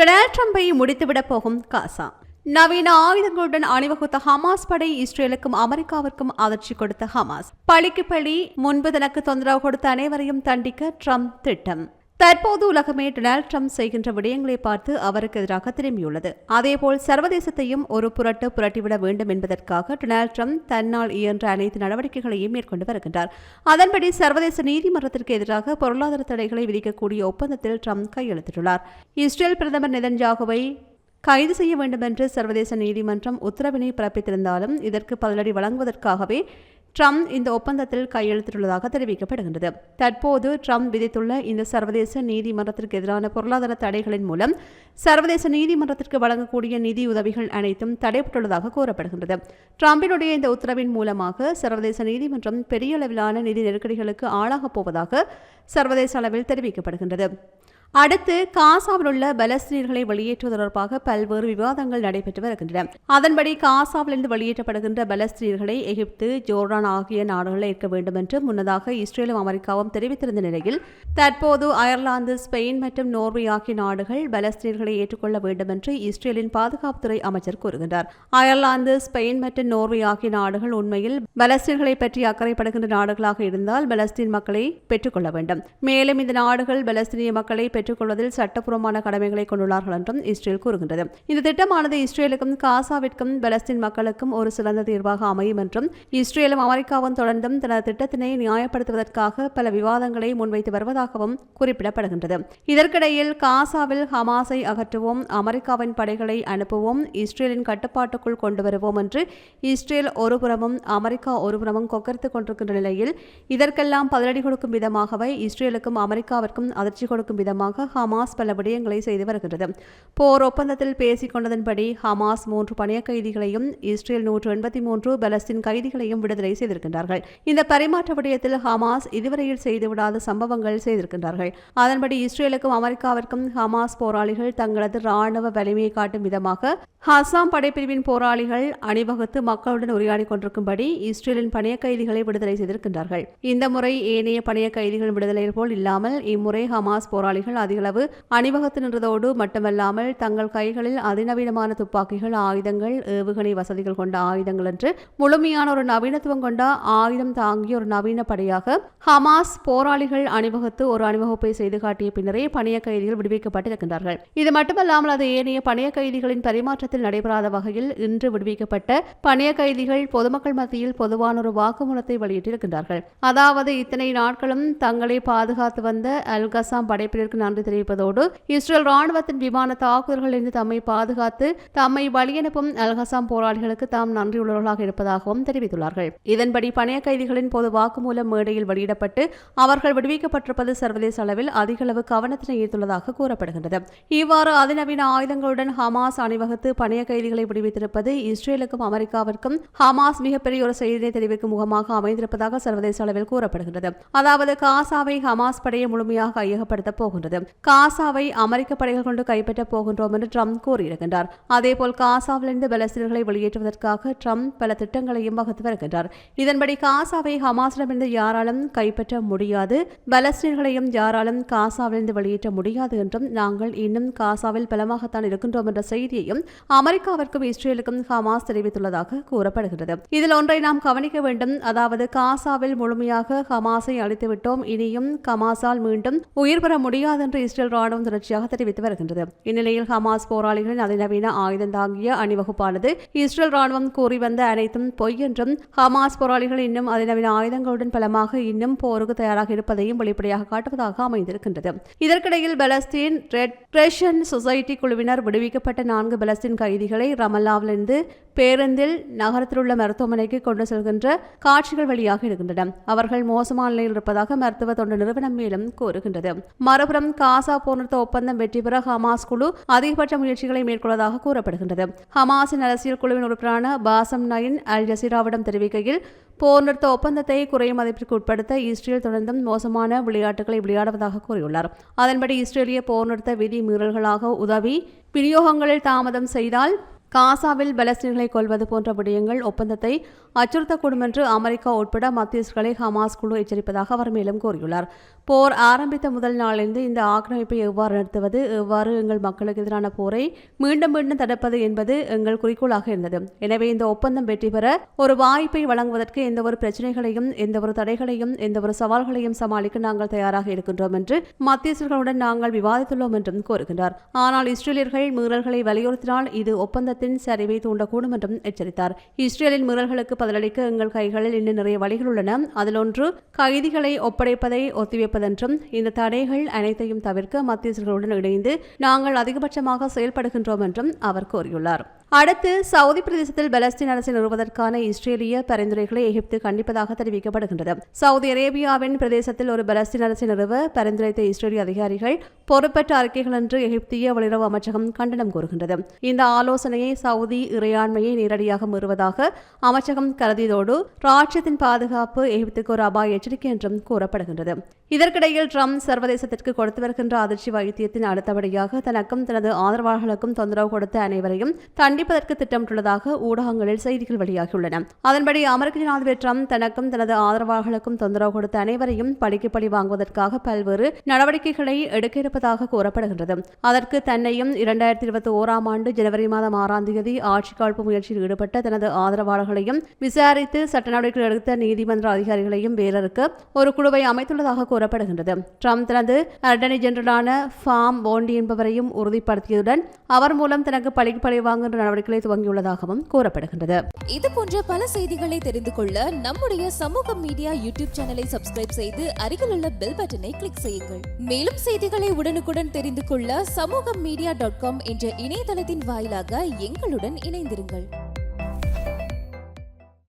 Donald ட்ரம்பை முடித்துவிடப் போகும் காசா. நவீன ஆயுதங்களுடன் அணிவகுத்த ஹமாஸ் படை இஸ்ரேலுக்கும் அமெரிக்காவிற்கும் அதிர்ச்சி கொடுத்த ஹமாஸ். பழிக்கு பழி முன்பு தனக்கு தொந்தரவு கொடுத்த அனைவரையும் தண்டிக்க ட்ரம்ப் திட்டம். தற்போது உலகமே டொனால்ட் ட்ரம்ப் செய்கின்ற விடயங்களை பார்த்து அவருக்கு எதிராக திரும்பியுள்ளது. அதேபோல் சர்வதேசத்தையும் ஒரு புரட்டு புரட்டிவிட வேண்டும் என்பதற்காக டொனால்ட் ட்ரம்ப் தன்னால் இயன்ற அனைத்து நடவடிக்கைகளையும் மேற்கொண்டு வருகின்றார். அதன்படி சர்வதேச நீதிமன்றத்திற்கு எதிராக பொருளாதார தடைகளை விதிக்கக்கூடிய ஒப்பந்தத்தில் ட்ரம்ப் கையெழுத்திட்டுள்ளார். இஸ்ரேல் பிரதமர் நெதன்ஜாகுவை கைது செய்ய வேண்டும் என்று சர்வதேச நீதிமன்றம் உத்தரவினை பிறப்பித்திருந்தாலும் இதற்கு பதிலடி வழங்குவதற்காகவே ட்ரம்ப் இந்த ஒப்பந்தத்தில் கையெழுத்திட்டுள்ளதாக தெரிவிக்கப்படுகின்றது. தற்போது ட்ரம்ப் விதித்துள்ள இந்த சர்வதேச நீதிமன்றத்திற்கு எதிரான பொருளாதார தடைகளின் மூலம் சர்வதேச நீதிமன்றத்திற்கு வழங்கக்கூடிய நிதி உதவிகள் அனைத்தும் தடைப்பட்டுள்ளதாக கூறப்படுகின்றது. ட்ரம்பினுடைய இந்த உத்தரவின் மூலமாக சர்வதேச நீதிமன்றம் பெரிய அளவிலான நிதி நெருக்கடிகளுக்கு ஆளாகப் போவதாக சர்வதேச அளவில் தெரிவிக்கப்படுகின்றது. அடுத்து காசாவில் உள்ள பலஸ்தீனர்களை வெளியேற்றுவது தொடர்பாக பல்வேறு விவாதங்கள் நடைபெற்று வருகின்றன. அதன்படி காசாவிலிருந்து வெளியேற்றப்படுகின்ற பலஸ்தீனர்களை எகிப்து ஜோர்டான் ஆகிய நாடுகளில் ஏற்க வேண்டும் என்று முன்னதாக இஸ்ரேலும் அமெரிக்காவும் தெரிவித்திருந்த நிலையில் தற்போது அயர்லாந்து ஸ்பெயின் மற்றும் நோர்வே ஆகிய நாடுகள் பலஸ்தீனர்களை ஏற்றுக்கொள்ள வேண்டும் என்று இஸ்ரேலின் பாதுகாப்புத்துறை அமைச்சர் கூறுகின்றார். அயர்லாந்து ஸ்பெயின் மற்றும் நோர்வே ஆகிய நாடுகள் உண்மையில் பலஸ்தீன்களை பற்றி அக்கறைப்படுகின்ற நாடுகளாக இருந்தால் பலஸ்தீன் மக்களை பெற்றுக்கொள்ள வேண்டும். மேலும் இந்த நாடுகள் பலஸ்தீனிய மக்களை பெற்றுக்கொள்வதில் சட்டப்பூர்வமான கடமைகளை கொண்டுள்ளார்கள் என்றும் இஸ்ரேல் கூறுகின்றது. இந்த திட்டமானது இஸ்ரேலுக்கும் காசாவிற்கும் பலஸ்தீன் மக்களுக்கும் ஒரு சிறந்த தீர்வாக அமையும் என்றும் இஸ்ரேலும் அமெரிக்காவும் தொடர்ந்தும் தனது திட்டத்தினை நியாயப்படுத்துவதற்காக பல விவாதங்களை முன்வைத்து வருவதாகவும் குறிப்பிடப்படுகின்றது. இதற்கிடையில் காசாவில் ஹமாஸை அகற்றுவோம் அமெரிக்காவின் படைகளை அனுப்புவோம் இஸ்ரேலின் கட்டுப்பாட்டுக்குள் கொண்டு வருவோம் என்று இஸ்ரேல் ஒருபுறமும் அமெரிக்கா ஒருபுறமும் கொக்கரித்துக் கொண்டிருக்கின்ற நிலையில் இதற்கெல்லாம் பதிலடி கொடுக்கும் விதமாகவே இஸ்ரேலுக்கும் அமெரிக்காவிற்கும் அதிர்ச்சி கொடுக்கும் விதமாக காரணமாக ஹமாஸ் பல விடயங்களை செய்து வருகின்றது. போர் ஒப்பந்தத்தில் பேசிக் கொண்டதன்படி ஹமாஸ் மூன்று பணைய கைதிகளையும் இஸ்ரேல் நூற்று எண்பத்தி மூன்று பலஸ்தீன் கைதிகளையும் விடுதலை செய்திருக்கின்றார்கள். இந்த பரிமாற்ற விடயத்தில் ஹமாஸ் இதுவரையில் செய்துவிடாத சம்பவங்கள் செய்திருக்கின்றார்கள். அதன்படி இஸ்ரேலுக்கும் அமெரிக்காவிற்கும் ஹமாஸ் போராளிகள் தங்களது ராணுவ வலிமையை காட்டும் விதமாக ஹசாம் படைப்பிரிவின் போராளிகள் அணிவகுத்து மக்களுடன் உரையாடி கொண்டிருக்கும்படி இஸ்ரேலின் பணைய கைதிகளை விடுதலை செய்திருக்கின்றார்கள். இந்த முறை ஏனைய பணைய கைதிகள் விடுதலை போல் இல்லாமல் இம்முறை ஹமாஸ் போராளிகள் அதிகளவு அணிவகுத்து நின்றதோடு மட்டுமல்லாமல் தங்கள் கைகளில் அதிநவீனமான துப்பாக்கிகள் ஆயுதங்கள் ஏவுகணை வசதிகள் கொண்ட ஆயுதங்கள் என்று முழுமையான ஒரு நவீனத்துவம் கொண்ட ஆயுதம் தாங்கிய ஒரு நவீன படையாக ஹமாஸ் போராளிகள் அணிவகுத்து ஒரு அணிவகுப்பை செய்து காட்டிய பின்னரே பணிய கைதிகள் விடுவிக்கப்பட்டிருக்கின்றார்கள். இது மட்டுமல்லாமல் அது ஏனைய பணிய கைதிகளின் பரிமாற்றத்தில் நடைபெறாத வகையில் இன்று விடுவிக்கப்பட்ட பணிய கைதிகள் பொதுமக்கள் மத்தியில் பொதுவான ஒரு வாக்குமூலத்தை வெளியிட்டிருக்கின்றார்கள். அதாவது இத்தனை நாட்களும் தங்களை பாதுகாத்து வந்த அல்கசாம் படைப்பினருக்கு நன்றி தெரிவிப்பதோடு இஸ்ரேல் ராணுவத்தின் விமான தாக்குதல்களிலிருந்து தம்மை பாதுகாத்து தம்மை வழியனுப்பும் அல்ஹசாம் போராளிகளுக்கு தாம் நன்றியுள்ளவர்களாக இருப்பதாகவும் தெரிவித்துள்ளார்கள். இதன்படி பணைய கைதிகளின் பொது வாக்குமூலம் மேடையில் வெளியிடப்பட்டு அவர்கள் விடுவிக்கப்பட்டிருப்பது சர்வதேச அளவில் அதிகளவு கவனத்தினை ஈர்த்துள்ளதாக கூறப்படுகின்றது. இவ்வாறு அதிநவீன ஆயுதங்களுடன் ஹமாஸ் அணிவகுத்து பணைய கைதிகளை விடுவித்திருப்பது இஸ்ரேலுக்கும் அமெரிக்காவிற்கும் ஹமாஸ் மிகப்பெரிய ஒரு செய்தியை தெரிவிக்கும் முகமாக அமைந்திருப்பதாக சர்வதேச அளவில் கூறப்படுகின்றது. அதாவது காசாவை ஹமாஸ் படையை முழுமையாக கையகப்படுத்தப் போகின்றது. காசாவை அமெரிக்க படைகள் கொண்டு கைப்பற்றப் போகின்றோம் என்று ட்ரம்ப் கூறியிருக்கின்றார். அதேபோல் காசாவிலிருந்து பலஸ்தீனர்களை வெளியேற்றுவதற்காக ட்ரம்ப் பல திட்டங்களையும் வகுத்து வருகின்றார். இதன்படி காசாவை ஹமாஸிடமிருந்து யாராலும் கைப்பற்ற முடியாது. பலஸ்தீனர்களையும் யாராலும் காசாவிலிருந்து வெளியேற்ற முடியாது என்றும் நாங்கள் இன்னும் காசாவில் பலமாகத்தான் இருக்கின்றோம் என்ற செய்தியையும் அமெரிக்காவிற்கும் இஸ்ரேலுக்கும் ஹமாஸ் தெரிவித்துள்ளதாக கூறப்படுகிறது. இதில் ஒன்றை நாம் கவனிக்க வேண்டும். அதாவது காசாவில் முழுமையாக ஹமாஸை அழித்துவிட்டோம். இனியும் ஹமாஸால் மீண்டும் உயிர் பெற முடியாது என்று இஸ்ரேல் ராணுவம் தொடர்ச்சியாக தெரிவித்து வருகின்றது. இந்நிலையில் ஹமாஸ் போராளிகளின் அதிநவீன ஆயுதம் தாங்கிய அணிவகுப்பானது இஸ்ரேல் ராணுவம் கூறி வந்த அனைத்தும் பொய் என்றும் ஹமாஸ் போராளிகள் இன்னும் அதிநவீன ஆயுதங்களுடன் பலமாக இன்னும் போருக்கு தயாராக இருப்பதையும் வெளிப்படையாக காட்டுவதாக அமைந்திருக்கின்றது. இதற்கிடையில் பலஸ்தீன் ரெட் கிரேஷன் சொசைட்டி குழுவினர் விடுவிக்கப்பட்ட நான்கு பலஸ்தீன் கைதிகளை ரமல்லாவிலிருந்து பேருந்தில் நகரத்தில் உள்ள மருத்துவமனைக்கு கொண்டு செல்கின்ற காட்சிகள் வெளியாக இருக்கின்றன அவர்கள் மோசமான நிலையில் இருப்பதாக மருத்துவ தொண்டு நிறுவனம் மேலும் கூறுகின்றது. மறுபுறம் காசா போர்நிறுத்த ஒப்பந்தம் வெற்றி பெற ஹமாஸ் குழு அதிகபட்ச முயற்சிகளை மேற்கொள்வதாக கூறப்படுகின்றது. ஹமாஸின் அரசியல் குழுவின் உறுப்பினரான பாசம் நயின் அல் ஜசீராவிடம் தெரிவிக்கையில் போர் நிறுத்த ஒப்பந்தத்தை குறைய மதிப்பிற்கு உட்படுத்த இஸ்ரேல் தொடர்ந்தும் மோசமான விளையாட்டுகளை விளையாடுவதாக கூறியுள்ளார். அதன்படி இஸ்ரேலிய போர் நிறுத்த விதி மீறல்களாக உதவி விநியோகங்களில் தாமதம் செய்தால் காசாவில் பலஸ்தீன்களை கொல்வது போன்ற விடயங்கள் ஒப்பந்தத்தை அச்சுறுத்தக்கூடும் என்று அமெரிக்கா உட்பட மத்தியஸ்களை ஹமாஸ் குழு எச்சரிப்பதாக அவர் மேலும் கூறியுள்ளார். போர் ஆரம்பித்த முதல் நாளிலிருந்து இந்த ஆக்கிரமிப்பை எவ்வாறு நடத்துவது எவ்வாறு எங்கள் மக்களுக்கு எதிரான போரை மீண்டும் மீண்டும் தடுப்பது என்பது எங்கள் குறிக்கோளாக இருந்தது. எனவே இந்த ஒப்பந்தம் வெற்றி பெற ஒரு வாய்ப்பை வழங்குவதற்கு எந்த ஒரு பிரச்சனைகளையும் எந்த ஒரு தடைகளையும் எந்த ஒரு சவால்களையும் சமாளிக்க நாங்கள் தயாராக இருக்கின்றோம் என்று மத்தியஸ்தர்களுடன் நாங்கள் விவாதித்துள்ளோம் என்றும் கூறுகின்றார். ஆனால் இஸ்ரேலியர்கள் மீறல்களை வலியுறுத்தினால் இது யுத்தத்தின் சரிவை தூண்டக்கூடும் என்றும் எச்சரித்தார். இஸ்ரேலின் மீறல்களுக்கு பதிலளிக்க எங்கள் கைகளில் இன்னும் நிறைய வழிகள் உள்ளன. அதில் ஒன்று கைதிகளை ஒப்படைப்பதை ஒத்திவைப்பதென்றும் இந்த தடைகள் அனைத்தையும் தவிர்க்க மத்தியஸ்தர்களுடன் இணைந்து நாங்கள் அதிகபட்சமாக செயல்படுகின்றோம் என்றும் அவர் கூறியுள்ளார். அடுத்து சவுதி பிரதேசத்தில் பலஸ்தீன் அரசை நிறுவுவதற்கான இஸ்ரேலிய பரிந்துரைகளை எகிப்து கண்டிப்பதாக தெரிவிக்கப்படுகின்றது. சவுதி அரேபியாவின் பிரதேசத்தில் ஒரு பலஸ்தீன் அரசை நிறுவ பரிந்துரைத்த இஸ்ரேலிய அதிகாரிகள் பொறுப்பற்ற அறிக்கைகள் என்று எகிப்திய வெளியுறவு அமைச்சகம் கண்டனம் கூறுகின்றது. இந்த ஆலோசனையை சவுதி இறையாண்மையை நேரடியாக மீறுவதாக அமைச்சகம் கருதியதோடு ராட்சியத்தின் பாதுகாப்பு எகிப்துக்கு ஒரு அபாய எச்சரிக்கை என்றும் கூறப்படுகின்றது. இதற்கிடையில் ட்ரம்ப் சர்வதேசத்திற்கு கொடுத்து வருகின்ற அதிர்ச்சி வைத்தியத்தின் அடுத்தபடியாக தனக்கும் தனது ஆதரவாளர்களுக்கும் தொந்தரவு கொடுத்த அனைவரையும் தண்டிப்பதற்கு திட்டமிட்டுள்ளதாக ஊடகங்களில் செய்திகள் வெளியாகியுள்ளன. அதன்படி அமெரிக்க ஜனாதிபதி ட்ரம்ப் தனக்கும் தனது ஆதரவாளர்களுக்கும் தொந்தரவு கொடுத்த அனைவரையும் பழிக்கு பழி வாங்குவதற்காக பல்வேறு நடவடிக்கைகளை எடுக்க இருப்பதாக கூறப்படுகின்றது. அதற்கு தன்னையும் இரண்டாயிரத்தி இருபத்தி ஓராம் ஆண்டு ஜனவரி மாதம் ஆறாம் தேதி ஆட்சி காழ்ப்பு முயற்சியில் ஈடுபட்ட தனது ஆதரவாளர்களையும் விசாரித்து சட்ட நடவடிக்கை எடுத்த நீதிமன்ற அதிகாரிகளையும் வேறறுக்க ஒரு குழுவை அமைத்துள்ளதாக கூறப்படுகின்றது. ட்ரம்ப் தனது அட்டர்னி ஜெனரலான ஃபார்ம் போண்டி என்பவரையும் உறுதிப்படுத்தியதுடன் அவர் மூலம் தனக்கு பழிக்கு பழி வாங்குகின்ற நடவடிக்கைகளை துவங்கியுள்ளதாகவும் கூறப்படுகின்றது. இது போன்ற பல செய்திகளை தெரிந்து கொள்ள நம்முடைய சமூக மீடியா யூடியூப் சேனலை சப்ஸ்கிரைப் செய்து அருகிலுள்ள பெல் பட்டனை கிளிக் செய்யுங்கள். மேலும் செய்திகளை உடனுக்குடன் தெரிந்து கொள்ள சமூக மீடியா டாட் காம் என்ற இணையதளத்தின் வாயிலாக எங்களுடன் இணைந்திருங்கள்.